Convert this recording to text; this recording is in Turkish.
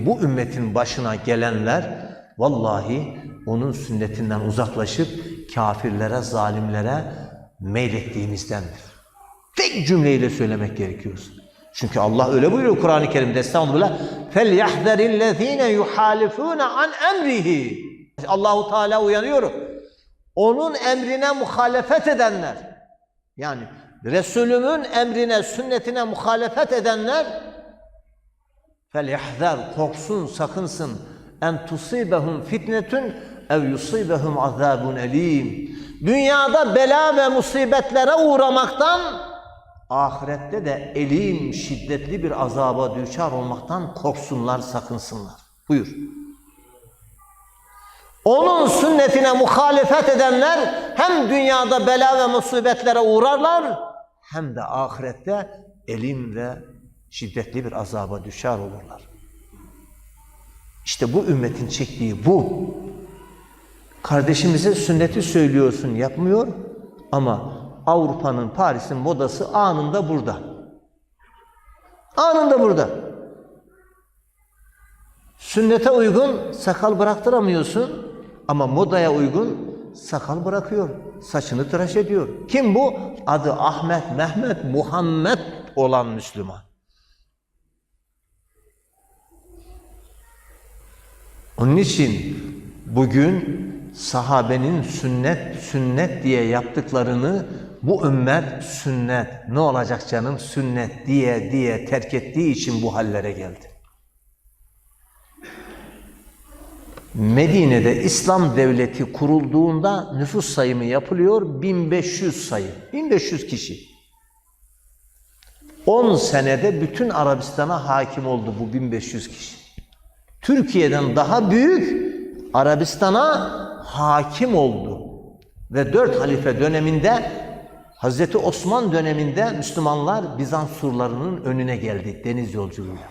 Bu ümmetin başına gelenler vallahi onun sünnetinden uzaklaşıp kafirlere, zalimlere meylettiğimizdendir. Tek cümleyle söylemek gerekiyor. Çünkü Allah öyle buyuruyor Kur'an-ı Kerim'de Estağfurullah. فَلْيَحْذَرِ الَّذ۪ينَ يُحَالِفُونَ an emrihi. Allahu Teala uyanıyor. Onun emrine muhalefet edenler. Yani Resulümün emrine, sünnetine muhalefet edenler فَلْيَحْذَرْ Korksun, sakınsın. En tusibehum fitnetun ev yusibehum azabun elim. Dünyada bela ve musibetlere uğramaktan ahirette de elim, şiddetli bir azaba düçar olmaktan korksunlar, sakınsınlar. Buyur. Onun sünnetine muhalefet edenler hem dünyada bela ve musibetlere uğrarlar hem de ahirette elim ve şiddetli bir azaba düşer olurlar. İşte bu ümmetin çektiği bu. Kardeşimize sünneti söylüyorsun yapmıyor ama Avrupa'nın Paris'in modası anında burada. Anında burada. Sünnete uygun sakal bıraktıramıyorsun ama modaya uygun sakal bırakıyor. Saçını tıraş ediyor. Kim bu? Adı Ahmet, Mehmet, Muhammed olan Müslüman. Onun için bugün sahabenin sünnet sünnet diye yaptıklarını bu ümmet sünnet ne olacak canım sünnet diye diye terk ettiği için bu hallere geldi. Medine'de İslam devleti kurulduğunda nüfus sayımı yapılıyor 1500 sayı. 1500 kişi. 10 senede bütün Arabistan'a hakim oldu bu 1500 kişi. Türkiye'den daha büyük Arabistan'a hakim oldu. Ve dört halife döneminde Hazreti Osman döneminde Müslümanlar Bizans surlarının önüne geldi deniz yolculuğuyla.